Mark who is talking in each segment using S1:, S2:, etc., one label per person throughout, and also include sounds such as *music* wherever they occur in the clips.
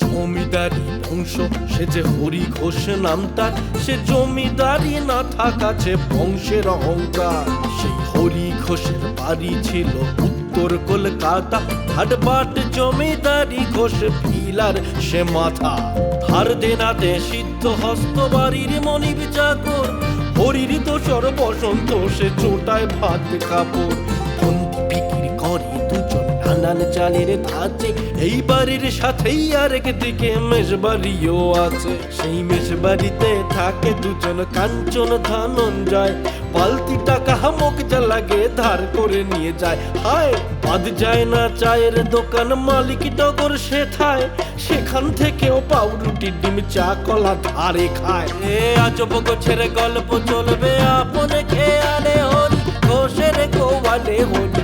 S1: জমিদারি বংশ সে যে হরি ঘোষ নাম তার, সে জমিদারি না থাকাছে বংশের অহংকার। সেই হরি ঘোষের বাড়ি ছিল উত্তর কলকাতা হাটবাট জমিদারি ঘোষ পিলার সে মাথা। ধার দেনাতে সিদ্ধ হস্ত বাড়ির মনিব চাকর হরির দোসর বসন্ত সে চোটায় ভাত কাপড়। ফন্দি বিক্রি করে চালের ধাঁচে, এই বাড়ির সাথেই আরেক দিকে আছে। সেই থাকে দুজন কাঞ্চন ধনঞ্জয়। পালতি টাকা হামক যা লাগে ধার করে নিয়ে যায়। হায়, বাদ যায় না চায়ের দোকান, মালিক টগর শেঠায় সেখান থেকেও পাউরুটি, ডিম, চা, কলা ধারে খায়। এ আজব গোছের গল্প চলবে, আপনে খেয়ালে হরি ঘোষের গোয়ালে হরি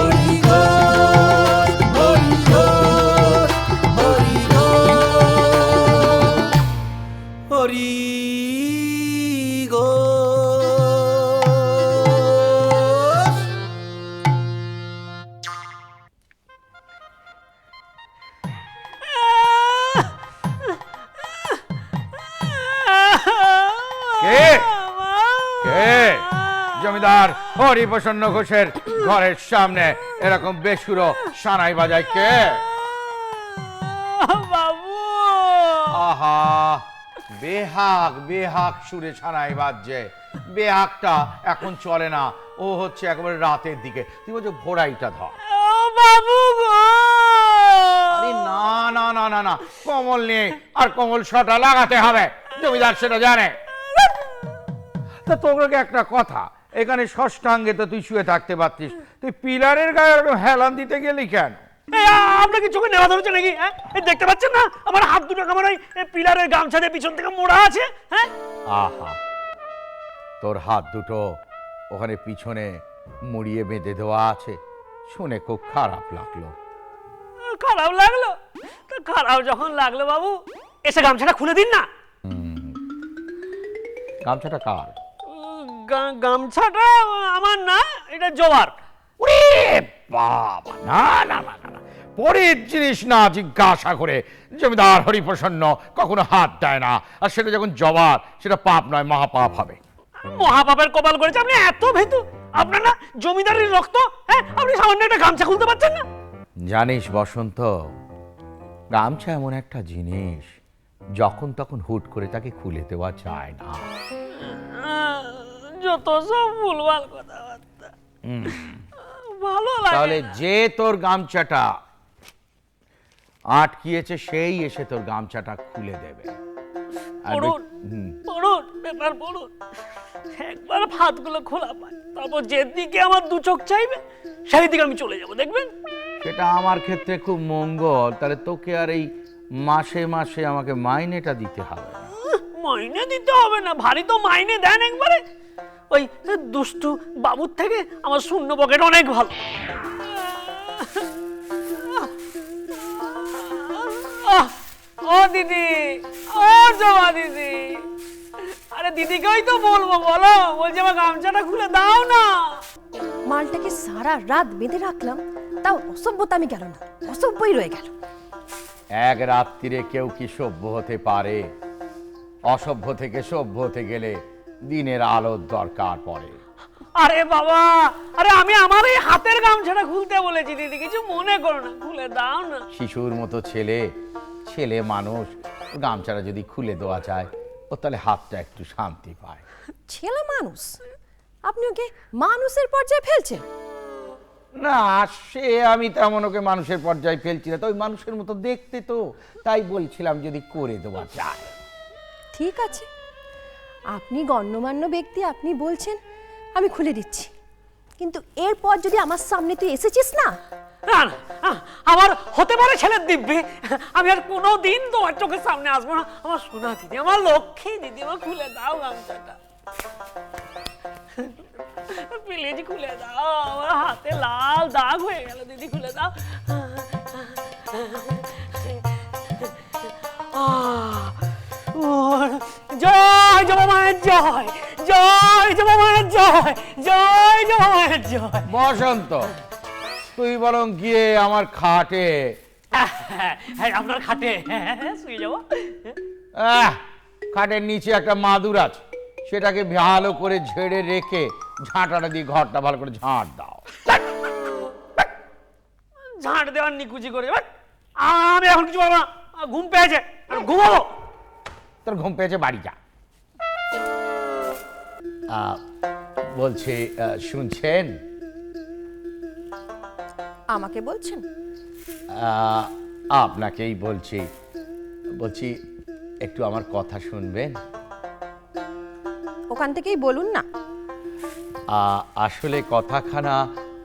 S2: জমিদার হরিপ্রসন্ন ঘোষের ঘরের সামনে। এরকম বেসুরো সানাই বাজায় কে?
S3: বাবু!
S2: আহা বেহাক বেহাক সুরে সানাই বাজছে। বেহাকটা এখন চলে না ও হচ্ছে একেবারে রাতের দিকে। তুই বলছো ভোড়াইটা ধর।
S3: বাবু
S2: না না না না না কমল নেই আর কমল ছটা লাগাতে হবে। জমিদার সেটা জানে। তা তোকে একটা কথা এখানে ষষ্ঠাঙ্গে তো তুই শুয়ে থাকতে পারতিস। তুই পিলারের গায়ে ওরকম হেলান দিতে গেলি কেন?
S3: আপনাকে চোখে নেওয়া ধরেছে নাকি হ্যাঁ? দেখতে পাচ্ছেন না? আমার হাত দুটো কেমন ওই পিলারের গামছা দিয়ে পিছন থেকে মোড়া আছে হ্যাঁ?
S2: আহা তোর হাত দুটো ওখানে পিছনে মুড়িয়ে বেঁধে দেওয়া আছে। শুনে খুব খারাপ লাগল।
S3: খারাপ লাগল? তো খারাপ যখন লাগল বাবু এসে গামছাটা খুলে দিন না।
S2: গামছাটা কার?
S3: গামছাটা আমার না এটা জোয়ার।
S2: ওরে বাবা না না না না পরের জিনিস না জিজ্ঞাসা করে জমিদার হরিপ্রসন্ন কখনো হাত দেয় না। আর সেটা যখন জবাব সেটা পাপ নয় মহাপাপ হবে।
S3: মহাপাপের কপাল করেছে আপনি এত ভেতু। আপনার না জমিদারের রক্ত হ্যাঁ? আপনি সামান্য একটা গামছা খুলতে পারছেন না।
S2: জানিস বসন্ত গামছা এমন একটা জিনিস যখন তখন হুট করে তাকে খুলে দেওয়া যায় না।
S3: যত সব ভুলভাল কথাবার্তা। ভালো লাগে
S2: তাহলে। যে তোর গামছাটা আটকিয়েছে সেই এসে তোর গামছাটা খুলে দেবে।
S3: পড়ুন পড়ুন পেপার পড়ুন। একবার হাতগুলো খোলা পায় তারপর যেদিকে আমার দু চোখ চাইবে সেই দিকে আমি চলে যাব দেখবেন?
S2: সেটা আমার ক্ষেত্রে খুব মঙ্গল। তাহলে তোকে আর এই মাসে মাসে আমাকে মাইনেটা দিতে হবে
S3: মাইনে দিতে হবে না ভারী তো মাইনে দেন একবারে। ওই দুষ্টু বাবুর থেকে আমার শূন্য পকেট অনেক ভালো। আহ, ও দিদি ও জমা দিদি। আরে দিদিকেই তো বলব বলো বলছি আমার গামছাটা খুলে দাও না।
S4: মালটাকে সারা রাত বেঁধে রাখলাম তাও অসভ্যতা আমি গেল না অসভ্যই রয়ে গেল।
S2: এক রাত্রিরে কেউ কি সভ্য হতে পারে? অসভ্য থেকে সভ্য হতে গেলে দিনের আলোর দরকার পড়ে।
S3: আরে বাবা আরে আমি আমার এই হাতের গামছাটা খুলতে বলেছি দিদি কিছু মনে করো না খুলে দাও না।
S2: শিশুর মতো ছেলে ছেলে মানুষ গামছাটা যদি খুলে দেওয়া যায় ও তাহলে হাতটা একটু শান্তি পায়।
S4: ছেলে মানুষ? আপনি ওকে মানুষের পর্যায়ে ফেলছেন?
S2: না সে আমি তেমন ওকে মানুষের পর্যায়ে ফেলছি না তো ওই মানুষের মতো দেখতে তো তাই বলছিলাম যদি করে দেওয়া যায়।
S4: ঠিক আছে। আপনি গণ্যমান্য ব্যক্তি আপনি বলছেন আমি খুলে দিচ্ছি কিন্তু এরপর যদি আমার সামনে তুই এসেছিস না
S3: না আমার হতে পারে ছেলের দিব্যি আমি আর কোনো দিন তোমার চোখের সামনে আসব না আমার সোনা দিদি আমার লক্ষ্মী দিদি আমার খুলে দাও গামছাটা প্লিজ খুলে দাও আমার হাতে লাল দাগ হয়ে গেল দিদি খুলে দাও আহ, জয় জবা মায়ের জয় জয় জবা মায়ের জয় জয় জয় জয়।
S2: বসন্ত তুই বরং গিয়ে আমার খাটে।
S3: হ্যাঁ আপনার খাটে। হ্যাঁ, শুয়ে যাব।
S2: আহ, খাটের নিচে একটা মাদুর আছে। সেটাকে ভালো করে ঝেড়ে রেখে ঝাঁটাটা দিয়ে ঘরটা ভালো করে ঝাঁট দাও।
S3: ঝাঁট দেওয়ার নিকুচি করে আমি এখন কিছু পারব না। ঘুম পেয়েছে ঘুমাবো।
S2: তোর ঘুম পেয়েছে বাড়ি যা। বলছি শুনছেন?
S4: আমাকে বলছেন?
S2: আপনাকেই বলছি। বলছি একটু আমার কথা শুনবেন?
S4: ওখান থেকেই বলুন না।
S2: আসলে কথাখানা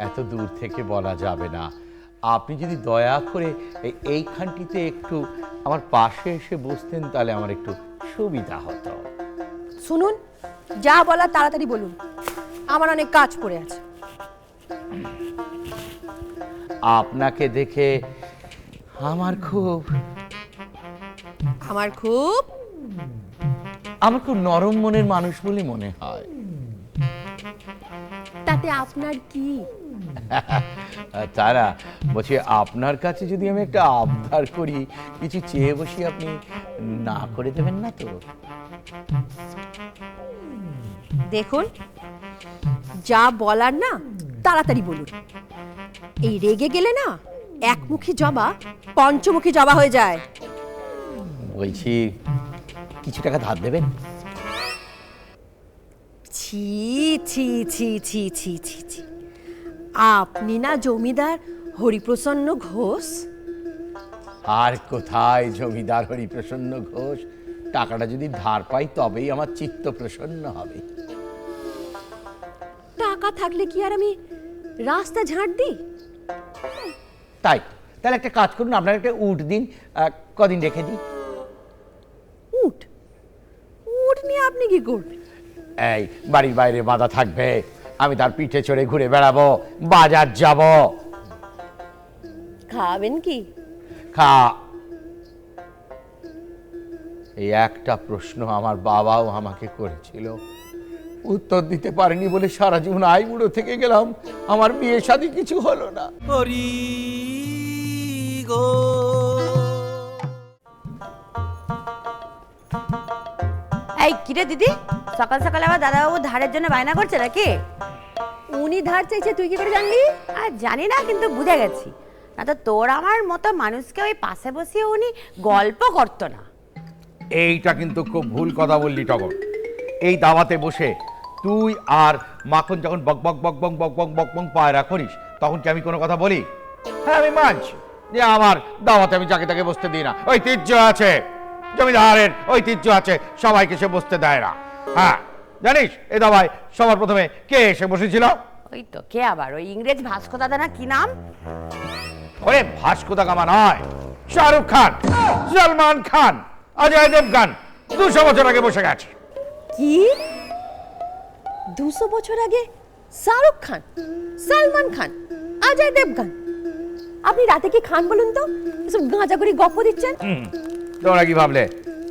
S2: এত দূর থেকে বলা যাবে না। আপনি যদি দয়া করে এইখানটিতে একটু আমার পাশে এসে বসতেন তাহলে আমার একটু সুবিধা হতো।
S4: শুনুন যা বলার তাড়াতাড়ি বলুন। আমার অনেক কাজ পড়ে আছে।
S2: আপনাকে দেখে আমার খুব
S4: আমার খুব
S2: আমার খুব নরম মনের মানুষ বলে মনে হয়।
S4: তাতে আপনার কি *laughs*
S2: তারা বলছি আপনার কাছে যদি আমি একটা আবদার করি কিছু চেয়ে বসি আপনি না করে দেবেন না তো?
S4: দেখুন যা বলার না তাড়াতাড়ি বলুন। এই রেগে গেলে না একমুখী জবা পঞ্চমুখী জবা হয়ে যায়।
S2: বলছি কিছু টাকা ধার দেবেন?
S4: ছি ছি ছি ছি ছি ছি ছি। আপনি না জমিদার হরিপ্রসন্ন ঘোষ?
S2: আর কোথায় জমিদার হরিপ্রসন্ন ঘোষ? টাকাটা যদি ধার পাই তবেই আমার চিত্ত প্রসন্ন হবে।
S4: টাকা থাকলে কি আর আমি রাস্তা ঝাঁট দিই?
S2: তাই তাহলে একটা কাজ করুন আপনার একটা উট দিন কদিন রেখে দিই।
S4: উঠ উঠ নিয়ে আপনি কি করবেন?
S2: এই বাড়ির বাইরে বাঁধা থাকবে। আমি তার পিঠে চড়ে ঘুরে বেড়াবো বাজার যাব।
S4: খাবেন কি?
S2: খা। এই একটা প্রশ্ন আমার বাবাও আমাকে করেছিল। উত্তর দিতে পারেনি বলে সারা জীবন আইবুড়ো থেকে গেলাম। আমার বিয়ে শাদী কিছু হলো না।
S1: হরি গো।
S5: এই কিরে দিদি? সকাল সকাল আবার দাদাবাবু ধারের জন্য বায়না করছে নাকি?
S4: উনি ধার চাইছে তুই কি করে জানলি?
S5: আর জানি না কিন্তু বুঝে গেছি। না তো তোর আমার মতো মানুষকে ওই পাশে বসিয়ে উনি গল্প করতো না।
S2: এইটা কিন্তু খুব ভুল কথা বললি টগর। এই দাওয়াতে বসে তুই আর মাখন যখন বক বক বক বক বক বক বক বক পায়রা করিস তখন কি আমি কোনো কথা বলি? হ্যাঁ আমি মানছি যে আমার দাওয়াতে আমি যাকে তাকে বসতে দিই না। ঐতিহ্য আছে। জমিদারের ঐতিহ্য আছে সবাইকে সে বসতে দেয় না। হ্যাঁ জানিস এ দাওয়ায় সবার প্রথমে কে এসে বসেছিল?
S5: ওই তো কে আবার? ওই ইংরেজ ভাস্কো দাদা না কি নাম?
S2: ওরে ভাস্কো দা গামা নয় শাহরুখ খান সলমান খান অজয় দেবগান দুশো বছর আগে বসে গেছে।
S4: কি? দুশো বছর আগে শাহরুখ খান সালমান খান অজয় দেবগান। আপনি রাতে কি খান বলুন তো? এসব গাঁজা করে গপ্প দিচ্ছেন?
S2: তোমরা কি ভাবলে?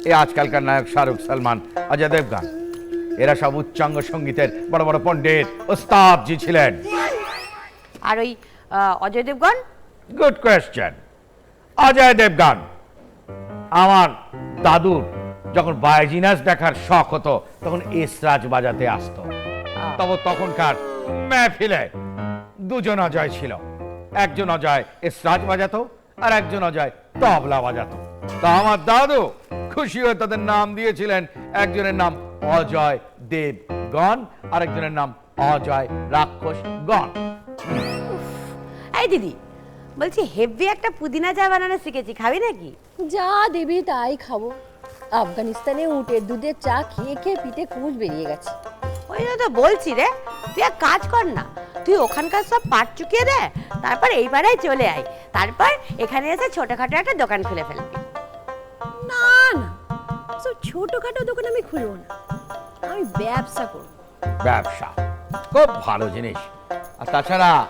S2: এই আজকালকার নায়ক শাহরুখ সালমান অজয় দেবগান এরা সব উচ্চাঙ্গ সঙ্গীতের বড় বড় পণ্ডিত ওস্তাদজি ছিলেন।
S5: আর ওই অজয় দেবগন?
S2: গুড কোয়েশ্চেন অজয় দেবগান আমার দাদুর যখন বায়জিনাস দেখার শখ হতো তখন এসরাজ বাজাতে আসতো। তবে তখনকার মেহফিলে দুজন অজয় ছিল। একজন অজয় এসরাজ বাজাতো আর একজন অজয় তবলা বাজাতো। তা আমার দাদু খুশি হয়ে তাদের নাম দিয়েছিলেন। একজনের নাম অজয় দেবগণ আর একজনের নাম অজয় রাক্ষস গণ।
S5: এই দিদি বলছি হেভি একটা পুদিনা চা বানানো শিখেছি খাবি নাকি?
S4: যা দেবী তাই খাব। আফগানিস্তানে উটের দুধের চা খেয়ে খেয়ে পিঠে কুঁজ বেরিয়ে গেছে।
S5: ওই জন্য তো বলছি রে তুই এক কাজ কর না তুই ওখানকার সব পাট চুকিয়ে দে তারপর এই পাড়ায় চলে আয় তারপর এখানে এসে ছোটখাটো একটা দোকান খুলে ফেলবি।
S4: সব ছোটখাটো দোকান আমি খুলবো না। আমি ব্যবসা করব।
S2: ব্যবসা, খুব ভালো জিনিস। আর তাছাড়া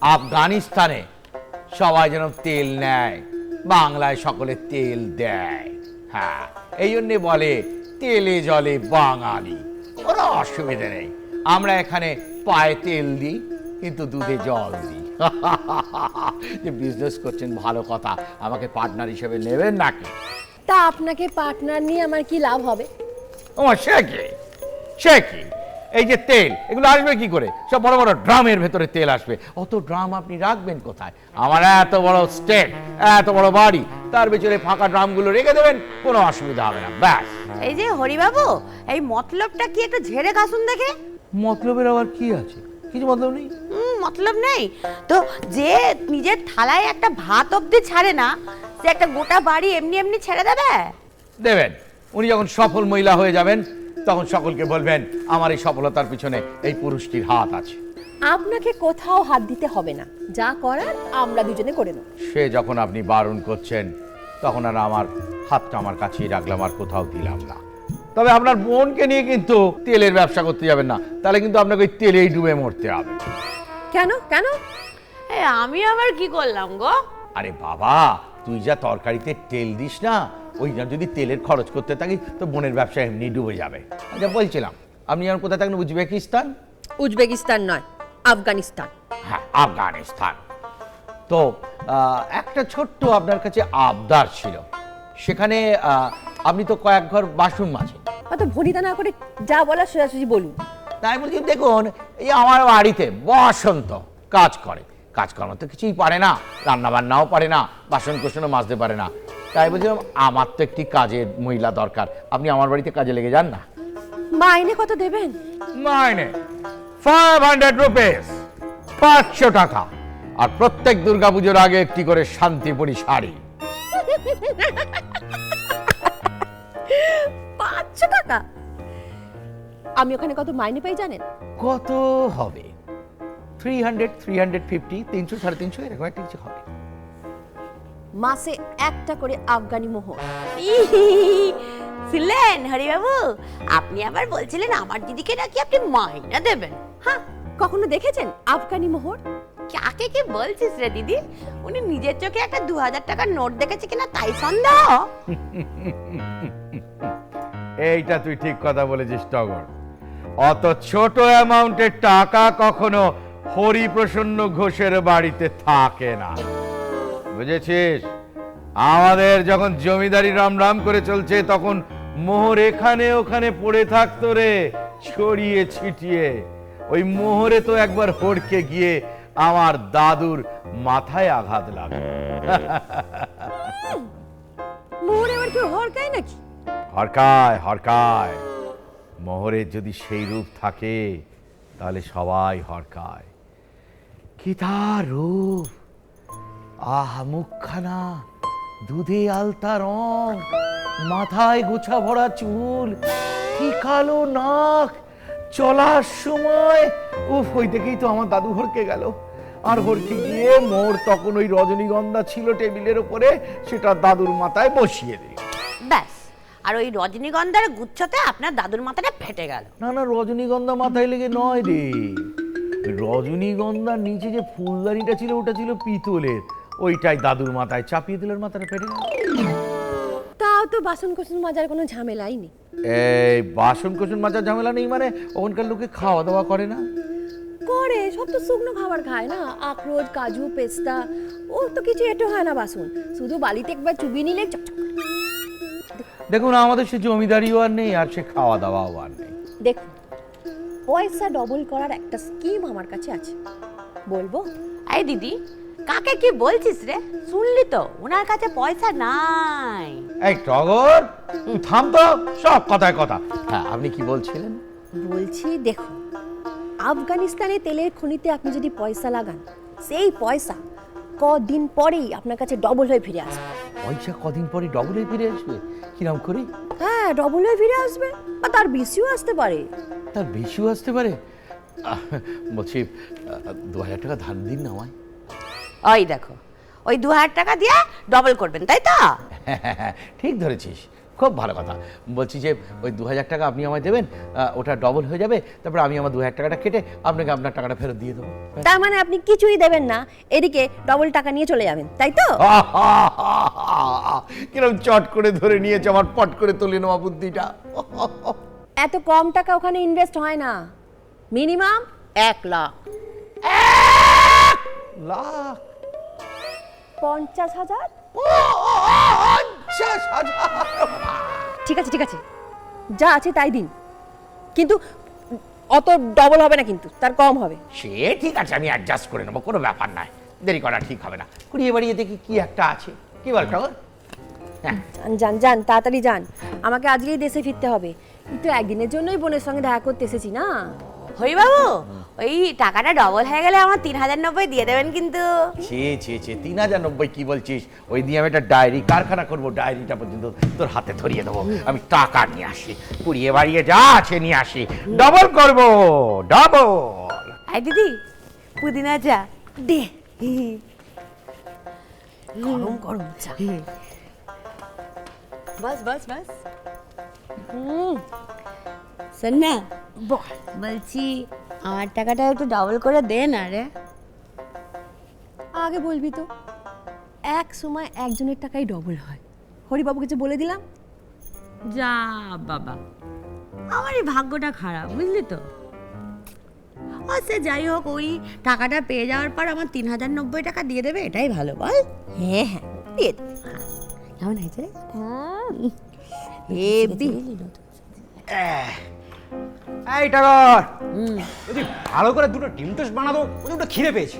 S2: আফগানিস্তানে সবাই যেন তেল নেয়, বাংলায় সকলে তেল দেয়। হ্যাঁ এই জন্যে বলে তেলে জলে বাঙালি। কোনো অসুবিধে নেই। আমরা এখানে পায়ে তেল দিই, কিন্তু দুধে জল দিই। *laughs* যে বিজনেস করছেন, ভালো কথা। আমাকে পার্টনার হিসেবে নেবেন নাকি?
S4: তা আপনাকে পার্টনার নিয়ে আমার কি লাভ হবে?
S2: ও সে কি? সে কি? এই যে তেল এগুলো আসবে কি করে? সব বড় বড় ড্রামের ভেতরে তেল আসবে। অত ড্রাম আপনি রাখবেন কোথায়? আমার এত বড় স্টেট এত বড় বাড়ি তার ভেতরে ফাঁকা ড্রামগুলো রেখে দেবেন কোনো অসুবিধা হবে না ব্যাস।
S5: এই যে হরিবাবু এই মতলবটা কি একটু ঝেড়ে কাশুন দেখে?
S2: মতলবের আবার কি আছে? কিছু মতলব নেই?
S5: মতলব নেই। তো যে নিজের থালায় একটা ভাত অব্দি ছাড়ে না সে একটা গোটা বাড়ি এমনি এমনি ছেড়ে দেবে?
S2: দেবেন। উনি যখন সফল মহিলা হয়ে যাবেন তখন সকলকে বলবেন আমার এই সফলতার পিছনে এই পুরুষটির হাত আছে।
S4: আপনাকে কোথাও হাত দিতে হবে না। যা করার আমরা দুজনে করে নেব।
S2: সে যখন আপনি বারণ করছেন তখন আর আমার হাতটা আমার কাছেই রাখলাম আর কোথাও দিলাম না। তবে আপনার বোনকে নিয়ে কিন্তু তেলের ব্যবসা করতে যাবেন না। তাহলে কিন্তু আপনাকে ওই তেলেই ডুবে মরতে হবে।
S4: কেন? কেন?
S5: এ, আমি আবার কি করলাম গো?
S2: আরে বাবা তুই যা তরকারিতে তেল দিস না ওই না যদি তেলের খরচ করতে থাকি তো বোনের ব্যবসা এমনি ডুবে যাবে। আচ্ছা বলছিলাম আপনি যেমন কোথায় থাকেন উজবেকিস্তান?
S4: উজবেকিস্তান নয় আফগানিস্তান।
S2: হ্যাঁ আফগানিস্তান। তো একটা ছোট্ট আপনার কাছে আবদার ছিল। সেখানে আহ, আপনি তো কয়েক ঘর বাসন মাজেন
S4: অত ভনিতা না করে যা বলার সোজাসুজি বলুন।
S2: তাই বলছি দেখুন এই আমার বাড়িতে বসন্ত কাজ করে। কাজকর্ম তো কিছুই পারে না রান্না বান্নাও পারে না বাসন কোসনও মাজতে পারে না। তাই বলছিলাম আমার তো একটি কাজের মহিলা দরকার। আপনি আমার বাড়িতে কাজে লেগে যান না।
S4: মাইনে কত দেবেন?
S2: মাইনে ফাইভ হান্ড্রেড রুপিস পাঁচশো টাকা। আর প্রত্যেক দুর্গাপুজোর আগে একটি করে শান্তিপুরি শাড়ি।
S4: পাঁচশো টাকা? আমি ওখানে কত মাইনে পাই জানেন?
S2: কত হবে? Three hundred three hundred fifty তিনশো সাড়ে তিনশো এরকম একটা কিছু হবে।
S4: মাসে একটা করে আফগানি মোহর।
S5: শুনলেন হরিবাবু? আপনি আবার বলছিলেন আমার দিদিকে নাকি আপনি মাইনা দেবেন। হ্যাঁ
S4: কখনো দেখেছেন আফগানি মোহর?
S5: কাকে কি বলছিস রে দিদি? উনি নিজের চোখে একটা দু হাজার টাকার নোট দেখেছে কিনা তাই সন্দেহ?
S2: এইটা তুই ঠিক কথা বলেছিস টগর। অত ছোট অ্যামাউন্টের টাকা কখনো হরিপ্রসন্ন ঘোষের বাড়িতে থাকে না। বুঝেছিস? আমাদের যখন জমিদারি রাম রাম করে চলছে তখন মোহর এখানে ওখানে পড়ে থাকতো রে ছড়িয়ে ছিটিয়ে। ওই মোহরে তো একবার হড়কে গিয়ে আমার দাদুর মাথায় আঘাত লাগে।
S4: মোহরে আবার হরকায় নাকি?
S2: হরকায় হরকায় মোহরের যদি সেই রূপ থাকে তাহলে সবাই হরকায় কি তার রূপ আহ মুখখানা দুধে আলতা রং মাথায় গোছা ভরা চুল কি কালো নাক চলার সময়। উফ ওই দেখেই তো আমার দাদু হরকে গেল। আর হরকে গিয়ে মোর তখন ওই রজনীগন্ধা ছিল টেবিলের ওপরে সেটা দাদুর মাথায় বসিয়ে দিই
S5: ব্যাস আর ওই রজনীগন্ধার গুচ্ছতে আপনার দাদুর মাথাটা ফেটে গেল।
S2: না না রজনীগন্ধা মাথায় লেগে নয় রে। রজনীগন্ধার নিচে যে ফুলদানিটা ছিল ওটা ছিল পিতলের। ওইটাই দাদুর মাথায় চাপিয়ে দিলেন ফেটে গেল।
S4: তাও তো বাসন কোসন মাজার কোনো ঝামেলাই নেই।
S2: এই বাসন কোসন মাজার ঝামেলা নেই মানে? ওখানকার লোকে খাওয়া দাওয়া করে না?
S4: করে সব তো শুকনো খাবার খায় না। আখরোট কাজু পেস্তা ও তো কিছু এটো হয় না বাসন। শুধু বালিতে একবার চুবিয়ে নিলে চকচক।
S2: দেখুন আমাদের সে জমিদারিও আর নেই আর সে খাওয়া দাওয়াও আর নেই।
S4: দেখুন পয়সা ডবল করার একটা স্কিম আমার কাছে আছে। বলব?
S5: এই দিদি কাকে কি বলছিস রে? শুনলি তো ওনার কাছে পয়সা নাই।
S2: এই টগর থাম তো সব কথায় কথা। হ্যাঁ আপনি কি বলছিলেন?
S4: বলছি দেখুন আফগানিস্তানে তেলের খনিতে আপনি যদি পয়সা লাগান সেই পয়সা কদিন পরেই আপনার কাছে ডবল হয়ে ফিরে আসবে।
S2: পয়সা কদিন পরে ডবলে ফিরে আসবে? কিরম করে?
S4: হ্যাঁ ডবল হয়ে ফিরে আসবে বা তার বেশিও আসতে পারে।
S2: তার বেশিও আসতে পারে? বলছি দু হাজার টাকা ধান দিন না আমায়।
S5: ওই দেখো ওই দু হাজার টাকা দিয়ে ডবল করবেন তাই তো? *laughs*
S2: ঠিক ধরেছিস খুব ভালো কথা। বলছি যে ওই দু হাজার টাকা আপনি আমায় দেবেন ওটা ডবল হয়ে যাবে তারপর আমি আমার দু হাজার টাকাটা কেটে আপনাকে আপনার টাকাটা ফেরত দিয়ে দেবো।
S4: তার মানে আপনি কিছুই দেবেন না এদিকে ডবল টাকা নিয়ে চলে যাবেন তাই তো? *laughs*
S2: কিরম চট করে ধরে নিয়েছে আমার পট করে তুলে নেওয়া বুদ্ধিটা। *laughs*
S4: এত কম টাকা ওখানে ইনভেস্ট হয় না। মিনিমাম এক লাখ।
S2: লাখ?
S4: পঞ্চাশ হাজার?
S2: পঞ্চাশ হাজার।
S4: ঠিক আছে ঠিক আছে। যা আছে তাই দিন। কিন্তু অত ডবল হবে না কিন্তু তার কম হবে।
S2: সে ঠিক আছে আমি অ্যাডজাস্ট করে নেব কোনো ব্যাপার নয় দেরি করা ঠিক হবে না। কুড়িয়ে বাড়িয়ে দেখি কি একটা আছে। কি বল টগর হ্যাঁ।
S4: যান যান যান তাড়াতাড়ি যান। আমাকে আজকেই দেশে ফিরতে হবে। কিন্তু একদিনের জন্যই বোনের সঙ্গে দেখা করতে এসেছি না?
S5: হরিবাবু ওই টাকাটা ডবল হয়ে গেলে আমার তিন হাজার নব্বই দিয়ে দেবেন কিন্তু।
S2: ছে ছে ছে তিন হাজার নব্বই কি বলছিস? ওই দিয়ে আমি একটা ডায়েরি কারখানা করব ডায়েরিটা পর্যন্ত তোর হাতে ধরিয়ে দেবো। আমি টাকা নিয়ে আসি কুড়িয়ে বাড়িয়ে যা আছে নিয়ে আসি। ডবল করব ডবল
S5: আই দিদি পুদিনা চা
S4: দে। গরম গরম চা। বাস বাস বাস।
S5: শোন না বলছি আমার টাকাটা একটু ডবল করে দে না রে।
S4: আগে বলবি তো এক সময় একজনের টাকাই ডবল হয়। হরিবাবুকে যে বলে দিলাম।
S5: যা বাবা। আমার এই ভাগ্যটা খারাপ বুঝলি তো? ও সে যাই হোক ওই টাকাটা পেয়ে যাওয়ার পর আমার তিন হাজার নব্বই টাকা দিয়ে দেবে এটাই ভালো বল।
S4: হ্যাঁ হ্যাঁ দিয়ে দে।
S5: কেমন হয়েছে রে?
S6: এই টাগর। বলছি ভালো করে দুটো ডিম টোস্ট বানাবো দুটো খিদে পেয়েছে।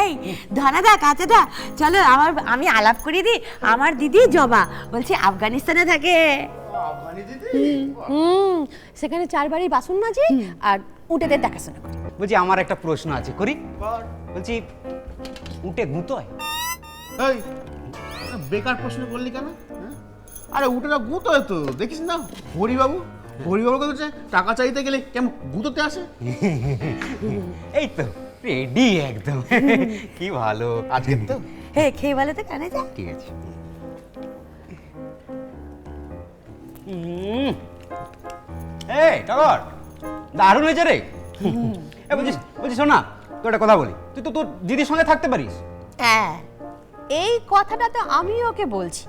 S5: এই ধনাদা কাঁচাদা চলো আমার আমি আলাপ করে দিই। আমার দিদি জবা বলছি আফগানিস্তানে থাকে।
S4: হুম সেখানে চারবারই বাসন মাজি আর উটেদের দেখাশোনা করি।
S6: বলছি আমার একটা প্রশ্ন আছে করি? বলছি উঠে গুঁতোয়?
S7: এই বেকার প্রশ্ন করলি কেন? আরে উঠেটা গুঁতো তো দেখিস না? হরিবাবু হরিবাবুকে হচ্ছে টাকা চাইতে গেলে কেমন গুঁতোতে আসে?
S6: এই তো রেডি একদম। কি ভালো।
S7: আজকে তো।
S5: হে খেয়ে বলে তো কানে যা।
S6: ঠিক আছে। উম। এই টগর দারুণ হয়েছে রে। এ বলছিস বলছিস শোন না তোর একটা কথা বলি। তুই তো তোর দিদির সঙ্গে থাকতে পারিস।
S4: হ্যাঁ এই কথাটা তো আমিও ওকে বলছি।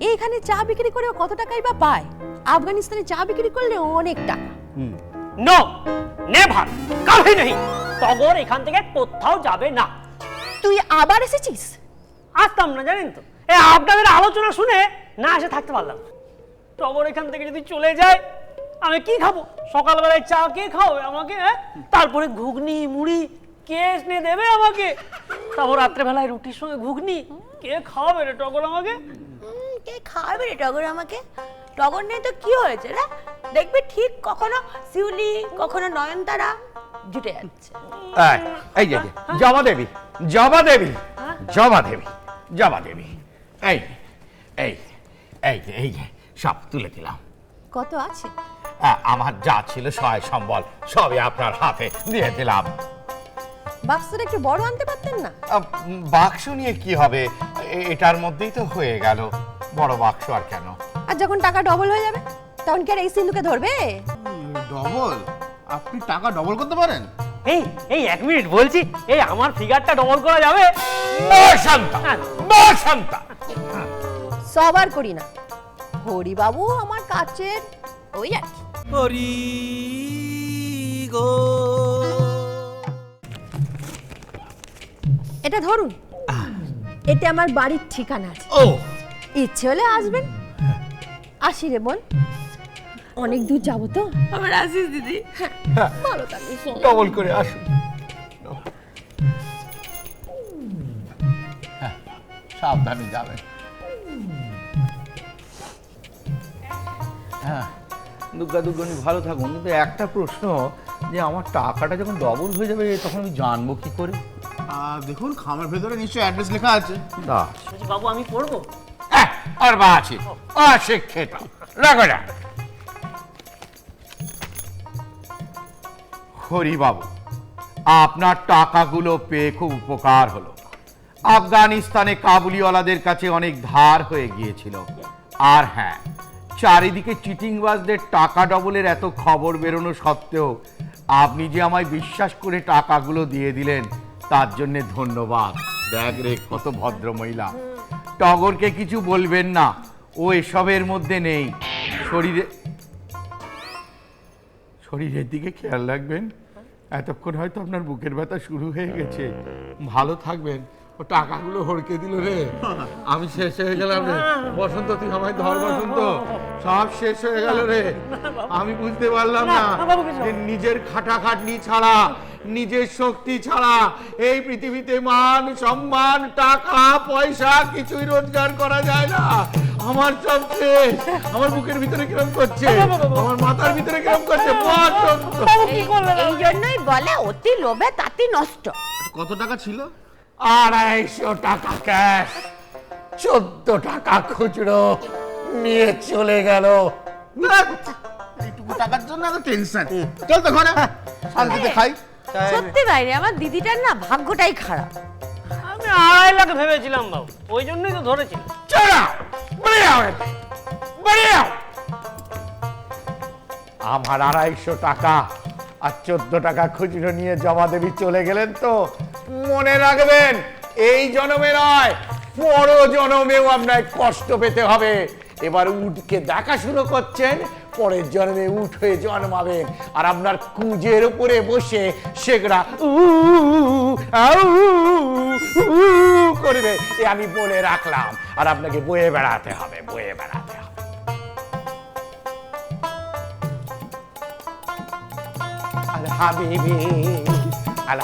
S4: এইখানে চা বিক্রি করে কত টাকাই বা পায়? আফগানিস্তানে চা বিক্রি করলে অনেক টাকা।
S3: নো নেভার কভি नहीं টগর এখান থেকে কোথাও যাবে না।
S4: তুই আবার এসেছিস?
S3: আসতাম না জানেন তো? এই আপনাদের আলোচনা শুনে না এসে থাকতে পারলাম। না। টগর এখান থেকে যদি চলে যায় আমি কি খাব? সকালবেলায় চা কে খাওয়াবে আমাকে হ্যাঁ? তারপরে ঘুগনি মুড়ি কে এনে দেবে আমাকে? তারপর রাত্রেবেলায় রুটির সঙ্গে ঘুগনি কে খাওয়াবে রে টগর আমাকে?
S5: কে খাওয়াবে রে টগর আমাকে? টগর নেই তো কি হয়েছে রে? দেখবি ঠিক কখনো শিউলি কখনো নয়নতারা জুটে যাচ্ছে।
S2: এই, এই যে জবা দেবী জবা দেবী জবা দেবী জবা দেবী। এই এই এই এই সব তুলে দিলাম।
S4: কত আছে?
S2: আমার যা ছিল সহায় সম্বল সবই আপনার হাতে দিয়ে দিলাম।
S4: বাক্সটা একটু বড় আনতে পারতেন না?
S2: বাক্স নিয়ে কি হবে? এটার মধ্যেই তো হয়ে গেল। বড় বাক্স আর কেন?
S4: আর যখন টাকা ডবল হয়ে যাবে তখন কি আর এই সিন্ধুকে ধরবে?
S7: ডবল আপনি টাকা ডবল করতে পারেন?
S3: এই এই এক মিনিট বলছি এই আমার ফিগারটা ডবল করা যাবে?
S2: শান্তা শান্তা।
S4: সবার করি না। হরিবাবু আমার কাছের ওই আর কি
S1: হরি গো।
S4: এটা ধরুন এতে আমার বাড়ির ঠিকানা আছে।
S2: ও
S4: ইচ্ছে হলে আসবেন। আসি রে বোন। অনেক দূর যাব তো।
S5: আমার আসিস দিদি।
S4: ভালো থাকবি শোন।
S2: ডবল করে আসুন হ্যাঁ, সাবধানে যাবেন হ্যাঁ দুর্গা দুর্গনি ভালো থাকুন। কিন্তু একটা প্রশ্ন যে আমার টাকাটা যখন ডবল হয়ে যাবে তখন আমি জানব কি করে?
S7: দেখুন খামের ভেতরে নিশ্চয়ই অ্যাড্রেস লেখা আছে।
S3: বলছি, বাবু আমি পড়ব?
S2: আছে অশিক্ষিত। না হরিবাবু, আপনার টাকাগুলো পেয়ে খুব উপকার হলো। আফগানিস্তানে কাবুলিওয়ালাদের কাছে অনেক ধার হয়ে গিয়েছিল। আর হ্যাঁ চারিদিকে চিটিংবাজদের টাকা ডবলের এত খবর বেরোনো সত্ত্বেও আপনি যে আমায় বিশ্বাস করে টাকাগুলো দিয়ে দিলেন, তার জন্যে ধন্যবাদ। দেখ রে, কত ভদ্র মহিলা টগরকে কিছু বলবেন না। ও এসবের মধ্যে নেই। শরীরে শরীরের দিকে খেয়াল রাখবেন। এতক্ষণ হয়তো আপনার বুকের ব্যথা শুরু হয়ে গেছে। ভালো থাকবেন। ও টাকাগুলো হড়কে দিল রে। আমি শেষ হয়ে গেলাম রে। বসন্ত তুই আমায় ধর বসন্ত। সব শেষ হয়ে গেল রে। আমি বুঝতে পারলাম না নিজের খাটাখাটনি ছাড়া নিজের শক্তি ছাড়া এই পৃথিবীতে মান সম্মান টাকা পয়সা কিছুই রোজগার করা যায় না। আমার সব শেষ আমার বুকের ভিতরে কিরম করছে? আমার মাথার ভিতরে কিরম করছে?
S5: এই জন্যই বলে অতি লোভে তাতি নষ্ট।
S7: কত টাকা ছিল?
S2: আড়াইশো টাকা ক্যাশ। চোদ্দ টাকা খুচরো। নিয়ে চলে গেল।
S7: এইটুকু টাকার জন্য এত টেনশন। চল তো ঘরে। শান্তিতে খাই।
S5: সত্যি বাইরে আমার দিদিটার না ভাগ্যটাই খারাপ।
S3: আমি আড়াই লাখ ভেবেছিলাম বাবু ওই জন্যই তো ধরেছি।
S2: চলো বেরিয়ে যাও এখান যাও। আমার আড়াইশো টাকা আর চোদ্দ টাকা খুচরো নিয়ে জমা দেবী চলে গেলেন তো মনে রাখবেন এই জন্মে নয় পর জনমেও আপনার কষ্ট পেতে হবে। এবার উঠকে দেখা শুরু করছেন পরের জন্মে উঠ জন্মাবেন। আর আপনার কুঁজের উপরে বসে সেগড়া করবে। এ আমি বলে রাখলাম। আর আপনাকে বয়ে বেড়াতে হবে, বয়ে বেড়াতে হবে। আল হাবিবি আল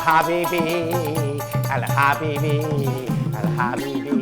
S2: হাবিবি।